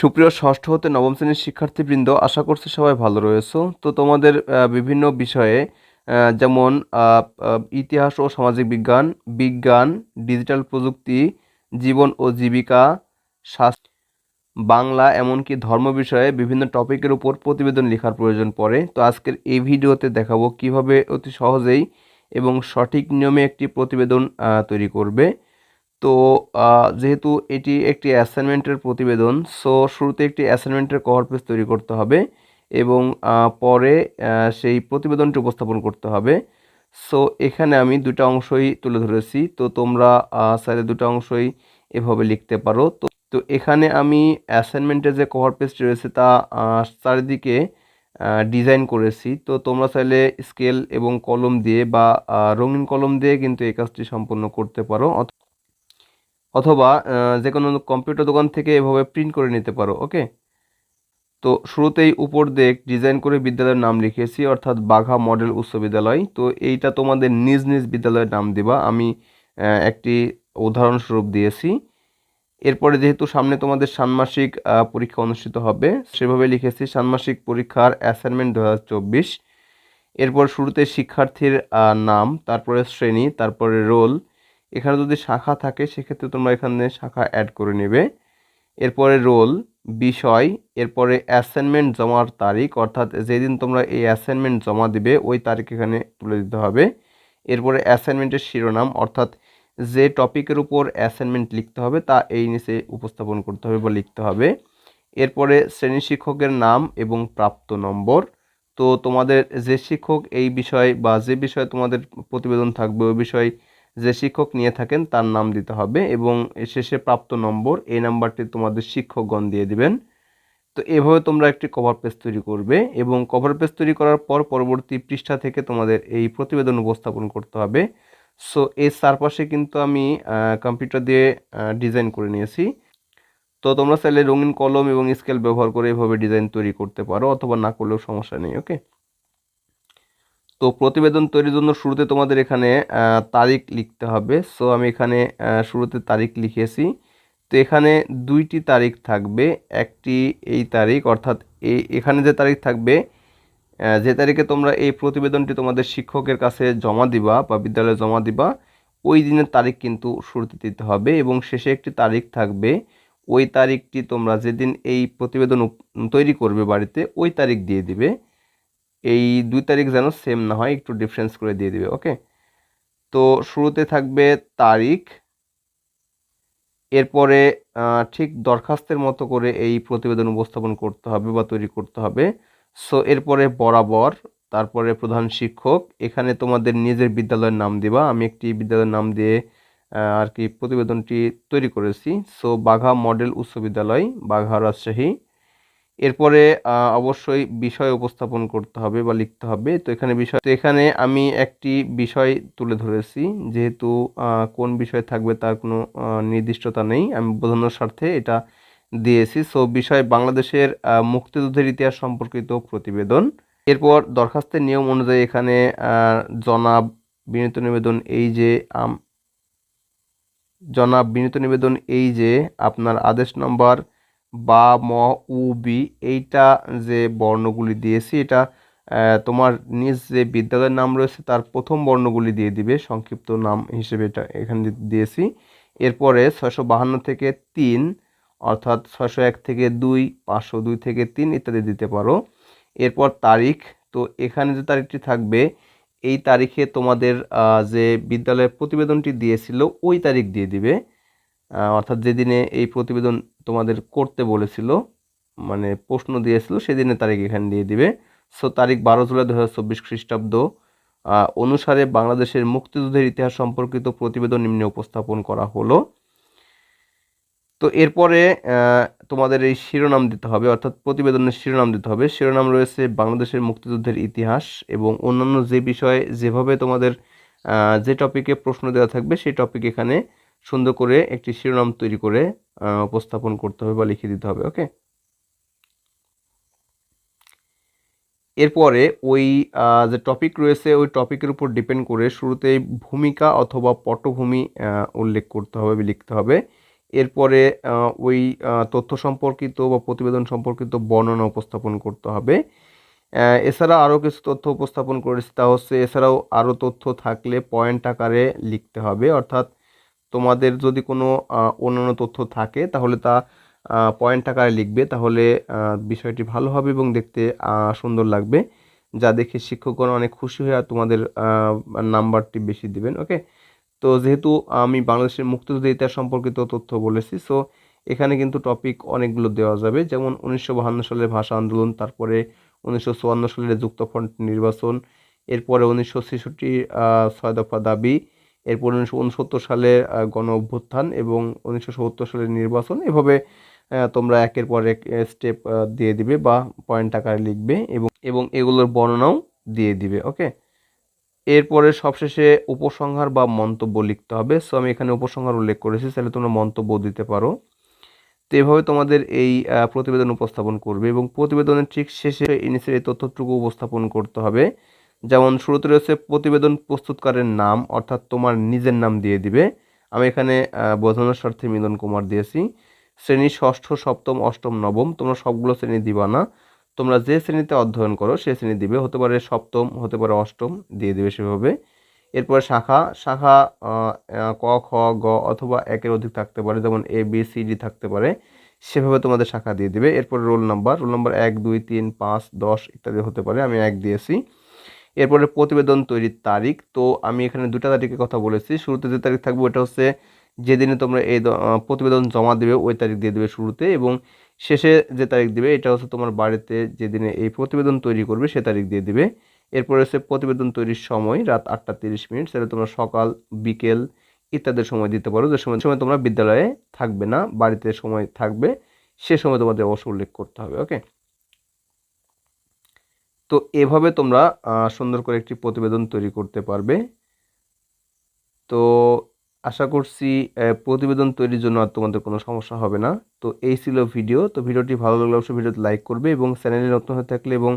সুপ্রিয় ষষ্ঠ হতে নবম শ্রেণির শিক্ষার্থীবৃন্দ, আশা করছি সবাই ভালো রয়েছো। তো তোমাদের বিভিন্ন বিষয়ে যেমন ইতিহাস ও সামাজিক বিজ্ঞান বিজ্ঞান, ডিজিটাল প্রযুক্তি, জীবন ও জীবিকা, স্বাস্থ্য, বাংলা, এমনকি ধর্ম বিষয়ে বিভিন্ন টপিকের উপর প্রতিবেদন লেখার প্রয়োজন পড়ে। তো আজকের এই ভিডিওতে দেখাবো কীভাবে অতি সহজেই এবং সঠিক নিয়মে একটি প্রতিবেদন তৈরি করবে। তো যেহেতু এটি একটি অ্যাসাইনমেন্টের প্রতিবেদন, সো শুরুতে একটি অ্যাসাইনমেন্টের কভার পেজ তৈরি করতে হবে এবং পরে সেই প্রতিবেদনটি উপস্থাপন করতে হবে। সো, এখানে আমি দুটো অংশই তুলে ধরেছি। তো, তোমরা চাইলে দুটো অংশই এভাবে লিখতে পারো। তো তো এখানে আমি অ্যাসাইনমেন্টের যে কভার পেজটি রয়েছে তা চারিদিকে ডিজাইন করেছি। তো, তোমরা চাইলে স্কেল এবং কলম দিয়ে বা রঙিন কলম দিয়ে কিন্তু এই কাজটি সম্পূর্ণ করতে পারো। অথবা যে কোনো কম্পিউটার দোকান থেকে এভাবে প্রিন্ট করে নিতে পারো ওকে তো শুরুতেই উপর দেখ ডিজাইন করে বিদ্যালয়ের নাম লিখেছি অর্থাৎ বাঘা মডেল উচ্চ বিদ্যালয়। তো এইটা তোমাদের নিজ নিজ বিদ্যালয়ের নাম দিবা। আমি একটি উদাহরণস্বরূপ দিয়েছি। এরপরে যেহেতু সামনে তোমাদের ষান্মাসিক পরীক্ষা অনুষ্ঠিত হবে, সেভাবে লিখেছি, ষান্মাসিক পরীক্ষার অ্যাসাইনমেন্ট দু হাজার চব্বিশ। এরপর শুরুতে শিক্ষার্থীর নাম, তারপরে শ্রেণি, তারপরে রোল এখানে যদি শাখা থাকে, সেক্ষেত্রে তোমরা এখানে শাখা অ্যাড করে নেবে। এরপরে রোল বিষয়, এরপরে অ্যাসাইনমেন্ট জমার তারিখ, অর্থাৎ যেদিন তোমরা এই অ্যাসাইনমেন্ট জমা দিবে, ওই তারিখ এখানে তুলে দিতে হবে। এরপরে অ্যাসাইনমেন্টের শিরোনাম, অর্থাৎ যে টপিকের উপর অ্যাসাইনমেন্ট লিখতে হবে, তা এই নিচে উপস্থাপন করতে হবে বা লিখতে হবে। এরপরে শ্রেণি শিক্ষকের নাম এবং প্রাপ্ত নম্বর। তো তোমাদের যে শিক্ষক এই বিষয় বা যে বিষয়ে তোমাদের প্রতিবেদন থাকবে, ওই বিষয় যে শিক্ষক নিয়ে থাকেন, তার নাম দিতে হবে এবং শেষে প্রাপ্ত নম্বর, এই নাম্বারটি তোমাদের শিক্ষকগণ দিয়ে দিবেন। তো এভাবে তোমরা একটি কভার পেজ তৈরি করবে এবং কভার পেজ তৈরি করার পর পরবর্তী পৃষ্ঠা থেকে তোমাদের এই প্রতিবেদন উপস্থাপন করতে হবে। সো এর চারপাশে কিন্তু আমি কম্পিউটার দিয়ে ডিজাইন করে নিয়েছি। তো তোমরা চাইলে রঙিন কলম এবং স্কেল ব্যবহার করে এভাবে ডিজাইন তৈরি করতে পারো, অথবা না করলেও সমস্যা নেই ওকে তো প্রতিবেদন তৈরির জন্য শুরুতে তোমাদের এখানে তারিখ লিখতে হবে। সো আমি এখানে শুরুতে তারিখ লিখেছি। তো এখানে দুইটি তারিখ থাকবে। একটি এই তারিখ, অর্থাৎ এই এখানে যে তারিখ থাকবে যে তারিখে তোমরা এই প্রতিবেদনটি তোমাদের শিক্ষকের কাছে জমা দিবা বা বিদ্যালয়ে জমা দিবা, ওই দিনের তারিখ কিন্তু শুরুতে দিতে হবে এবং শেষে একটি তারিখ থাকবে। ওই তারিখটি তোমরা যেদিন এই প্রতিবেদন তৈরি করবে বাড়িতে, ওই তারিখ দিয়ে দিবে। এই দুই তারিখ যেন সেম না হয়, একটু ডিফারেন্স করে দিয়ে দিবে ওকে তো শুরুতে থাকবে তারিখ, এরপরে ঠিক দরখাস্তের মতো করে এই প্রতিবেদন উপস্থাপন করতে হবে বা তৈরি করতে হবে। সো এরপরে বরাবর, তারপরে প্রধান শিক্ষক, এখানে তোমাদের নিজের বিদ্যালয়ের নাম দিবা। আমি একটি বিদ্যালয়ের নাম দিয়ে আর কি প্রতিবেদনটি তৈরি করেছি। সো বাঘা মডেল উচ্চ বিদ্যালয়, বাঘা রাজশাহী। এরপরে অবশ্যই বিষয় উপস্থাপন করতে হবে বা লিখতে হবে। তো এখানে বিষয়, তো এখানে আমি একটি বিষয় তুলে ধরেছি। যেহেতু কোন বিষয় থাকবে তার কোনো নির্দিষ্টতা নেই। আমি বোঝানোর স্বার্থে এটা দিয়েছি। সো, বিষয় বাংলাদেশের মুক্তিযুদ্ধের ইতিহাস সম্পর্কিত প্রতিবেদন। এরপর দরখাস্তের নিয়ম অনুযায়ী এখানে জনাব বিনীত নিবেদন এই যে জনাব বিনীত নিবেদন এই যে, আপনার আদেশ নম্বর বা ম, উ, বি এইটা যে বর্ণগুলি দিয়েছি, এটা তোমার নিজ যে বিদ্যালয়ের নাম রয়েছে, তার প্রথম বর্ণগুলি দিয়ে দিবে, সংক্ষিপ্ত নাম হিসেবে এটা এখানে দিয়েছি। এরপরে ছয়শো বাহান্ন থেকে তিন, অর্থাৎ ছয়শো এক থেকে দুই, পাঁচশো দুই থেকে তিন ইত্যাদি দিতে পারো। এরপর তারিখ, তো এখানে যে তারিখটি থাকবে, এই তারিখে তোমাদের যে বিদ্যালয়ের প্রতিবেদনটি দিয়েছিল, ওই তারিখ দিয়ে দিবে। অর্থাৎ যেদিনে এই প্রতিবেদন তোমাদের করতে বলেছিল মানে প্রশ্ন দিয়েছিল সেদিনের তারিখ এখানে দিয়ে দিবে। সো তারিখ বারো জুলাই দু হাজার চব্বিশ খ্রিস্টাব্দ অনুসারে বাংলাদেশের মুক্তিযুদ্ধের ইতিহাস সম্পর্কিত প্রতিবেদন নিম্নে উপস্থাপন করা হলো। তো এরপরে তোমাদের এই শিরোনাম দিতে হবে, অর্থাৎ প্রতিবেদনের শিরোনাম দিতে হবে। শিরোনাম রয়েছে বাংলাদেশের মুক্তিযুদ্ধের ইতিহাস এবং অন্যান্য যে বিষয়ে যেভাবে তোমাদের যে টপিকে প্রশ্ন দেওয়া থাকবে, সেই টপিক এখানে সুন্দর করে একটি শিরোনাম তৈরি করে উপস্থাপন করতে হবে বা লিখে দিতে হবে ওকে এরপরে ওই যে টপিক রয়েছে, ওই টপিকের উপর ডিপেন্ড করে শুরুতেই ভূমিকা অথবা পটভূমি উল্লেখ করতে হবে লিখতে হবে। এরপরে ওই তথ্য সম্পর্কিত বা প্রতিবেদন সম্পর্কিত বর্ণনা উপস্থাপন করতে হবে। এছাড়া আরও কিছু তথ্য উপস্থাপন করেছি, তা হচ্ছে এছাড়াও আরও তথ্য থাকলে পয়েন্ট আকারে লিখতে হবে, অর্থাৎ তোমাদের যদি কোনো অন্যান্য তথ্য থাকে, তাহলে তা পয়েন্ট আকারে লিখবে। তাহলে বিষয়টি ভালো হবে এবং দেখতে সুন্দর লাগবে। যা দেখে শিক্ষকগণ অনেক খুশি হয়ে আর তোমাদের নাম্বারটি বেশি দিবেন ওকে তো যেহেতু আমি বাংলাদেশের মুক্তিযুদ্ধ ইতিহাস সম্পর্কিত তথ্য বলেছি সো এখানে কিন্তু টপিক অনেকগুলো দেওয়া যাবে। যেমন উনিশশো বাহান্ন সালের ভাষা আন্দোলন, তারপরে উনিশশো চুয়ান্ন সালের যুক্তফ্রন্ট নির্বাচন, এরপরে উনিশশো ছেষট্টি ছয় দফা দাবি এরপর উনিশশো উনসত্তর সালে গণ অভ্যুত্থান এবং উনিশশো সত্তর সালের নির্বাচন। এভাবে তোমরা একের পর এক স্টেপ দিয়ে দিবে বা পয়েন্ট আকারে লিখবে এবং এবং এগুলোর বর্ণনাও দিয়ে দিবে ওকে এরপরে সবশেষে উপসংহার বা মন্তব্য লিখতে হবে। সো আমি এখানে উপসংহার উল্লেখ করেছি, তাহলে তোমরা মন্তব্য দিতে পারো। তো এভাবে তোমাদের এই প্রতিবেদন উপস্থাপন করবে এবং প্রতিবেদনের ঠিক শেষে ইনিসের এই তথ্যটুকু উপস্থাপন করতে হবে। যেমন শুরুতে রয়েছে প্রতিবেদন প্রস্তুতকারের নাম, অর্থাৎ তোমার নিজের নাম দিয়ে দিবে। আমি এখানে বোঝানোর স্বার্থে মিলন কুমার দিয়েছি। শ্রেণি ষষ্ঠ, সপ্তম, অষ্টম, নবম, তোমরা সবগুলো শ্রেণি দিবা না। তোমরা যে শ্রেণীতে অধ্যয়ন করো, সে শ্রেণি দিবে। হতে পারে সপ্তম, হতে পারে অষ্টম, দিয়ে দিবে সেভাবে। এরপরে শাখা শাখা ক, খ, গ অথবা একের অধিক থাকতে পারে, যেমন এ, বি, সি, ডি থাকতে পারে, সেভাবে তোমাদের শাখা দিয়ে দিবে। এরপরে রোল নাম্বার রোল নাম্বার এক, দুই, তিন, পাঁচ, দশ ইত্যাদি হতে পারে। আমি এক দিয়েছি। এরপরে প্রতিবেদন তৈরির তারিখ। তো আমি এখানে দুটা তারিখের কথা বলেছি। শুরুতে যে তারিখ থাকবে ওটা হচ্ছে যেদিনে তোমরা এই প্রতিবেদন জমা দেবে ওই তারিখ দিয়ে দেবে শুরুতে এবং শেষে যে তারিখ দেবে এটা হচ্ছে তোমার বাড়িতে যেদিনে এই প্রতিবেদন তৈরি করবে সে তারিখ দিয়ে দেবে। এরপরে হচ্ছে প্রতিবেদন তৈরির সময় রাত আটটা তিরিশ মিনিট। সেটা তোমরা সকাল, বিকেল ইত্যাদির সময় দিতে পারো। যে সময় সময় তোমরা বিদ্যালয়ে থাকবে না, বাড়িতে সময় থাকবে, সে সময় তোমাদের অবশ্য উল্লেখ করতে হবে ওকে তো এভাবে তোমরা সুন্দর করে একটি প্রতিবেদন তৈরি করতে পারবে। তো আশা করছি প্রতিবেদন তৈরির জন্য আর তোমাদের কোনো সমস্যা হবে না। তো এই ছিল ভিডিও। তো ভিডিওটি ভালো লাগলে অবশ্যই ভিডিওতে লাইক করবে এবং চ্যানেলে নতুন হয়ে থাকলে এবং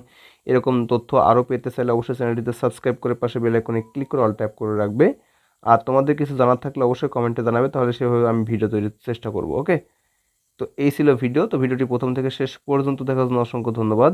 এরকম তথ্য আরও পেতে চাইলে অবশ্যই চ্যানেলটিতে সাবস্ক্রাইব করে পাশে বেল আইকনে ক্লিক করে অল ট্যাপ করে রাখবে। আর তোমাদের কিছু জানার থাকলে অবশ্যই কমেন্টে জানাবে, তাহলে সেভাবে আমি ভিডিও তৈরির চেষ্টা করব, ওকে? তো এই ছিল ভিডিও। তো ভিডিওটি প্রথম থেকে শেষ পর্যন্ত দেখার জন্য অসংখ্য ধন্যবাদ।